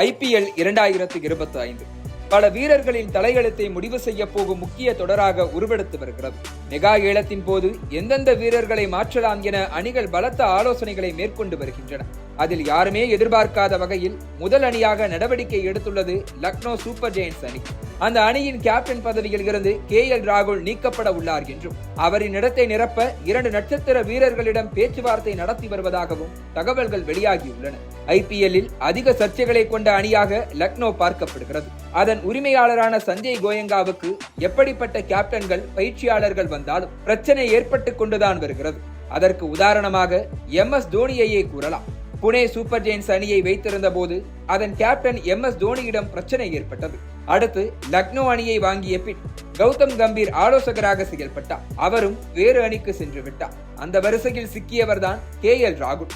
IPL இரண்டாயிரத்து இருபத்தி ஐந்து பல வீரர்களின் தலையெழுத்தை முடிவு செய்ய போகும் முக்கிய தொடராக உருவெடுத்து வருகிறது. மெகா ஏலத்தின் போது எந்தெந்த வீரர்களை மாற்றலாம் என அணிகள் பலத்த ஆலோசனைகளை மேற்கொண்டு வருகின்றன. அதில் யாருமே எதிர்பார்க்காத வகையில் முதல் அணியாக நடவடிக்கை எடுத்துள்ளது லக்னோ சூப்பர் ஜெயின்ஸ் அணி. அந்த அணியின் கேப்டன் பதவியில் இருந்து கே எல் ராகுல் நீக்கப்பட உள்ளார் என்றும் அவரின் இடத்தை நிரப்ப இரண்டு நட்சத்திர வீரர்களிடம் பேச்சுவார்த்தை நடத்தி வருவதாகவும் தகவல்கள் வெளியாகியுள்ளன. ஐபிஎல்லில் அதிக சர்ச்சைகளை கொண்ட அணியாக லக்னோ பார்க்கப்படுகிறது. அதன் உரிமையாளரான சஞ்சய் கோயங்காவுக்கு எப்படிப்பட்ட கேப்டன்கள் பயிற்சியாளர்கள் வந்தாலும் பிரச்சனை ஏற்பட்டு கொண்டுதான் வருகிறது. அதற்கு உதாரணமாக எம் எஸ் தோனியையே கூறலாம். புனே சூப்பர் ஜெயின்ஸ் அணியை வைத்திருந்த போது அதன் கேப்டன் எம் எஸ் தோனியிடம் பிரச்சனை ஏற்பட்டது. அடுத்து லக்னோ அணியை வாங்கிய பின் கௌதம் கம்பீர் ஆலோசகராக செயல்பட்டார். அவரும் வேறு அணிக்கு சென்று விட்டார். அந்த வரிசையில் சிக்கியவர்தான் கே எல் ராகுல்.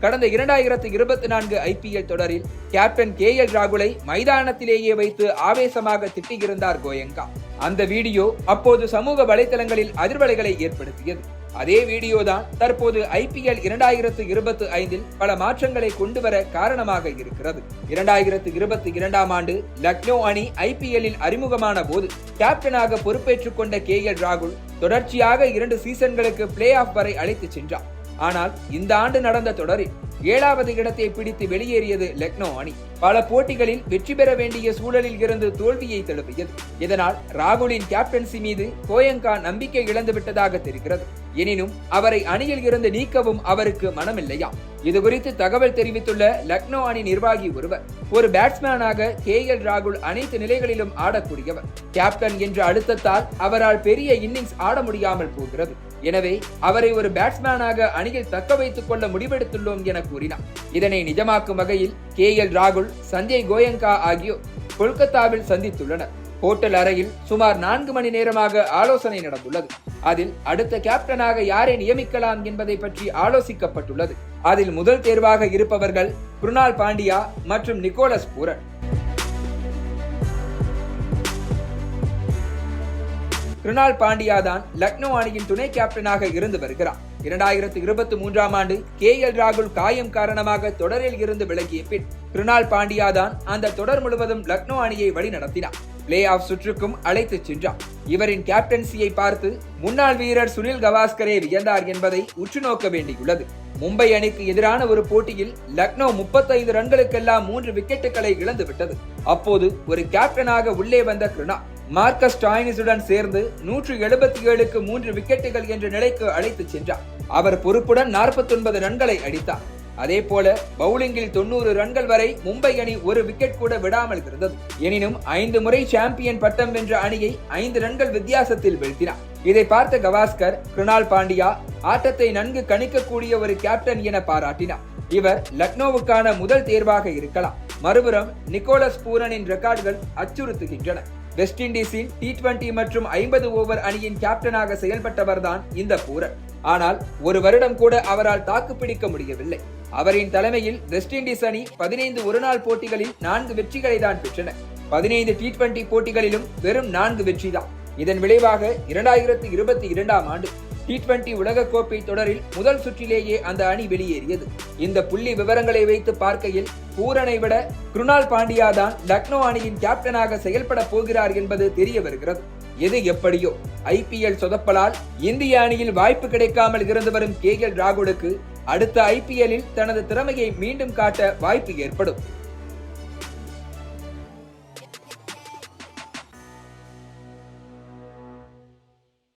கடந்த இரண்டாயிரத்து இருபத்தி நான்கு ஐபிஎல் தொடரில் கேப்டன் கே எல் ராகுலை மைதானத்திலேயே வைத்து ஆவேசமாக திட்டியிருந்தார் கோயங்கா. அந்த வீடியோ அப்போது சமூக வலைதளங்களில் அதிர்வலைகளை ஏற்படுத்தியது. அதே வீடியோ தான் தற்போது ஐபிஎல் இரண்டாயிரத்து இருபத்தி ஐந்தில் பல மாற்றங்களை கொண்டு வர காரணமாக இருக்கிறது. இரண்டாயிரத்து இருபத்தி இரண்டாம் ஆண்டு லக்னோ அணி ஐபிஎல்லில் அறிமுகமான போது கேப்டனாக பொறுப்பேற்றுக் கொண்ட கே எல் ராகுல் தொடர்ச்சியாக இரண்டு சீசன்களுக்கு பிளே ஆஃப் வரை அழைத்துச் சென்றார். ஆனால் இந்த ஆண்டு நடந்த தொடரில் ஏழாவது இடத்தை பிடித்து வெளியேறியது லக்னோ அணி. பல போட்டிகளில் வெற்றி பெற வேண்டிய சூழலில் இருந்து தோல்வியை தழுவியது. இதனால் ராகுலின் கேப்டன்சி மீது கோயங்கா நம்பிக்கை இழந்துவிட்டதாக தெரிகிறது. எனினும் அவரை அணியில் இருந்து நீக்கவும் அவருக்கு மனமில்லையா இது குறித்து தகவல் தெரிவித்துள்ள லக்னோ அணி நிர்வாகி ஒருவர் ஒரு பேட்ஸ்மேனாக கே எல் ராகுல் அனைத்து நிலைகளிலும் ஆடக்கூடியவர். கேப்டன் என்ற அழுத்தத்தால் அவரால் பெரிய இன்னிங்ஸ் ஆட முடியாமல் போகிறது. எனவே அவரை ஒரு பேட்ஸ்மேனாக அணியில் தக்க வைத்துக் கொள்ள முடிவெடுத்துள்ளோம் என கூறினார். இதனை நிஜமாக்கும் வகையில் கே எல் ராகுல் சஞ்சய் கோயங்கா ஆகியோர் கொல்கத்தாவில் சந்தித்துள்ளனர். ஹோட்டல் அறையில் சுமார் நான்கு மணி நேரமாக ஆலோசனை நடந்துள்ளது. அதில் அடுத்த கேப்டனாக யாரை நியமிக்கலாம் என்பதை பற்றி ஆலோசிக்கப்பட்டுள்ளது. அதில் முதல் தேர்வாக இருப்பவர்கள் குருணால் பாண்டியா மற்றும் நிக்கோலஸ் பூரன். கிருணால் பாண்டியா தான் லக்னோ அணியின் துணை கேப்டனாக இருந்து வருகிறார் இரண்டாயிரத்து இருபத்தி மூன்றாம் ஆண்டு கே எல் ராகுல் காயம் காரணமாக தொடரில் இருந்து விலகிய பின் கிருணால் பாண்டியா தான் அந்த தொடர் முழுவதும் லக்னோ அணியை வழிநடத்தினார் பிளே ஆஃப் சுற்றுக்கும் அழைத்துச் சென்றார் இவரின் கேப்டன்சியை பார்த்து முன்னாள் வீரர் சுனில் கவாஸ்கரே வியந்தார் என்பதை உற்று நோக்க வேண்டியுள்ளது. மும்பை அணிக்கு எதிரான ஒரு போட்டியில் லக்னோ முப்பத்தைந்து ரன்களுக்கெல்லாம் மூன்று விக்கெட்டுகளை இழந்துவிட்டது. அப்போது ஒரு கேப்டனாக உள்ளே வந்த கிருணா மார்க்கஸ் டாயினிஸுடன் சேர்ந்து நூற்று எழுபத்தி ஏழுக்கு மூன்று விக்கெட்டுகள் என்ற நிலைக்கு அழைத்துச் சென்றார். அவர் பொறுப்புடன் நாற்பத்தி ஒன்பது ரன்களை அடித்தார். அதே போல பவுலிங்கில் தொண்ணூறு ரன்கள் வரை மும்பை அணி ஒரு விக்கெட் கூட விடாமல் இருந்தது. எனினும் ஐந்து முறை சாம்பியன் பட்டம் வென்ற அணியை ஐந்து ரன்கள் வித்தியாசத்தில் வீழ்த்தினார். இதை பார்த்த கவாஸ்கர் கிருணால் பாண்டியா ஆட்டத்தை நன்கு கணிக்கக்கூடிய ஒரு கேப்டன் என பாராட்டினார். இவர் லக்னோவுக்கான முதல் தேர்வாக இருக்கலாம். மறுபுறம் நிக்கோலஸ் பூரனின் ரெக்கார்டுகள் அச்சுறுத்துகின்றன. வெஸ்ட் இண்டீஸின் டி டுவெண்டி மற்றும் ஐம்பது ஓவர் அணியின் கேப்டனாக செயல்பட்டவர்தான் இந்த பூரன். ஆனால் ஒரு வருடம் கூட அவரால் தாக்குப்பிடிக்க முடியவில்லை. அவரின் தலைமையில் வெஸ்ட் இண்டீஸ் அணி பதினைந்து ஒருநாள் போட்டிகளில் நான்கு வெற்றிகளை தான் பெற்றன. பதினைந்து டி டுவெண்டி போட்டிகளிலும் வெறும் நான்கு வெற்றிதான். இதன் விளைவாக இரண்டாயிரத்தி இருபத்தி இரண்டாம் ஆண்டு டி டுவெண்டி உலகக்கோப்பை தொடரில் முதல் சுற்றிலேயே அந்த அணி வெளியேறியது. இந்த புள்ளி விவரங்களை வைத்து பார்க்கையில் பூரனை விட குருணால் பாண்டியா தான் லக்னோ அணியின் கேப்டனாக செயல்பட போகிறார் என்பது தெரிய வருகிறது. எது எப்படியோ ஐபிஎல் சொதப்பலால் இந்திய அணியில் வாய்ப்பு கிடைக்காமல் இருந்து வரும் கே எல் ராகுலுக்கு அடுத்த ஐபிஎல்லில் தனது திறமையை மீண்டும் காட்ட வாய்ப்பு ஏற்படும்.